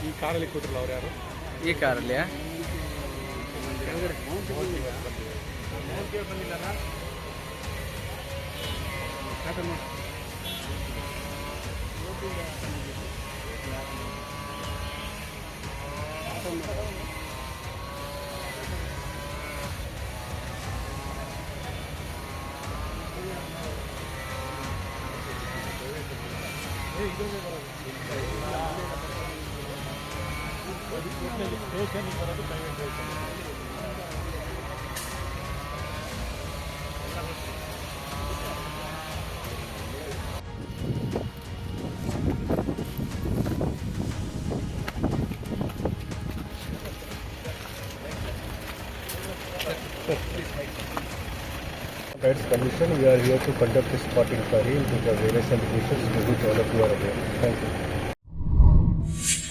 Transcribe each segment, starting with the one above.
ಈ ಕಾರಲ್ಲಿ ಕೂತ್ರಲ್ಲ ಅವ್ರು ಯಾರು? ಈ ಕಾರಲ್ಲಿ ವಿಡಿಯೋ ಬಂದಿಲ್ಲಲ್ಲ ಯಾಕಂದ್ರೆ ಸ್ಟೇಷನ್ಗೆ ಬರೋದು private vehicle That's condition. We are here to conduct this spot inquiry into the various allegations to which all of you are aware. Thank you.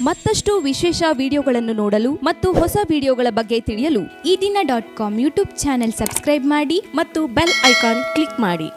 ಮತ್ತಷ್ಟು ವಿಶೇಷ ವಿಡಿಯೋಗಳನ್ನು ನೋಡಲು ಮತ್ತು ಹೊಸ ವಿಡಿಯೋಗಳ ಬಗ್ಗೆ ತಿಳಿಯಲು ಈ ದಿನ dot com YouTube channel subscribe ಮಾಡಿ ಮತ್ತು ಬೆಲ್ ಐಕಾನ್ ಕ್ಲಿಕ್ ಮಾಡಿ